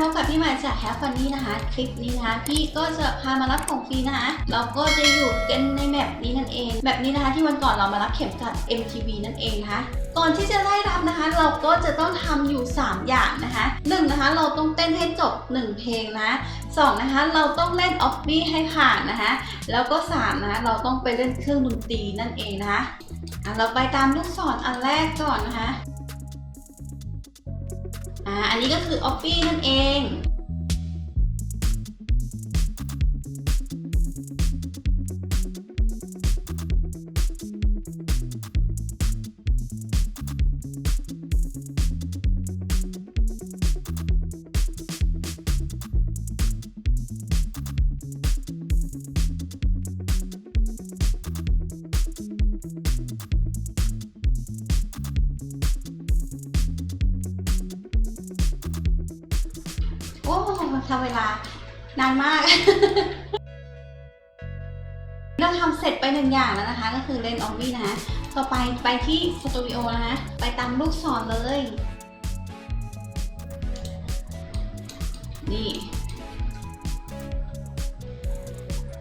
พบกับพี่ใหม่จากแฮปฟันนี่นะคะ คลิปนี้นะคะ พี่ก็จะพามารับของฟรีนะคะ เราก็จะอยู่กันในแมปนี้นั่นเอง แบบนี้นะคะที่วันก่อนเรามารับเข็มกัด MTV นั่นเองนะคะ ก่อนที่จะได้รับนะคะ เราก็จะต้องทำอยู่ 3 อย่างนะคะหนึ่งนะคะเราต้องเต้นให้จบ 1 เพลงนะสองนะคะเราต้องเล่นออฟบี้ให้ผ่านนะคะแล้วก็สามนะคะเราต้องไปเล่นเครื่องดนตรีนั่นเองนะคะอะเราไปตามลูกศรอันแรกก่อนนะคะ อ่าอันนี้ก็คือออฟฟี่นั่นเอง ทำเวลานานมาก เราทำเสร็จไปหนึ่งอย่างแล้วนะคะ ก็คือเล่นออฟฟี่นะคะต่อไปไปที่สตูดิโอนะคะ ไปตามลูกศรเลย นี่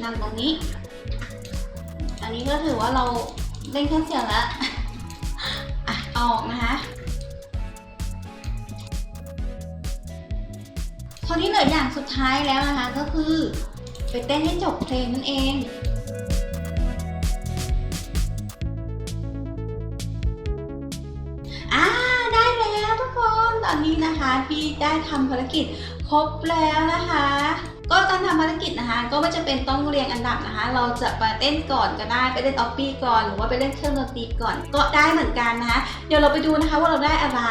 นั่งตรงนี้ อันนี้ก็ถือว่าเราเล่นเครื่องเสียงแล้วอออกนะคะ คราวนี้เหลืออย่างสุดท้ายแล้วนะคะ ก็คือไปเต้นให้จบเพลงนั่นเองอ่าได้แล้วทุกคน ตอนนี้นะคะพี่ได้ทำภารกิจครบแล้วนะคะ ก็การทำภารกิจนะคะ ก็ไม่จะเป็นต้องเรียงอันดับนะคะ เราจะไปเต้นก่อนก็ได้ไปเล่นออฟปี้ก่อนหรือว่าไปเล่นเครื่องดนตรีก่อนก็ได้เหมือนกันนะคะ เดี๋ยวเราไปดูนะคะว่าเราได้อะไร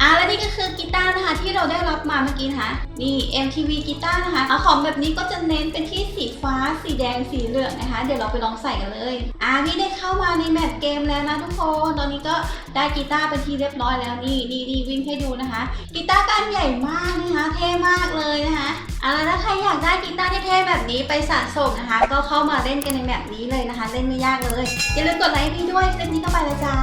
อะและนี่ก็คือกีตาร์นะคะที่เราได้รับมาเมื่อกี้นะคะนี่ MTV กีตาร์นะคะเอาของแบบนี้ก็จะเน้นเป็นที่สีฟ้า สีแดงสีเหลืองนะคะ เดี๋ยวเราไปลองใส่กันเลยอะพี่ได้เข้ามาในแมปเกมแล้วนะทุกคนตอนนี้ก็ได้กีตาร์เป็นที่เรียบร้อยแล้วนี่นี่นี่วิ่งให้ดูนะคะ กีตาร์ก้านใหญ่มากนะคะเท่มากากเลยนะคะเอาละถ้าใครอยากได้กีตาร์เท่ๆแบบนี้ไปสะสมนะคะ ก็เข้ามาเล่นกันในแบบนี้เลยนะคะ เล่นไม่ยากเลย อย่าลืมกดไลค์พี่ด้วยคลิปนี้ก็ไปแลยจ้า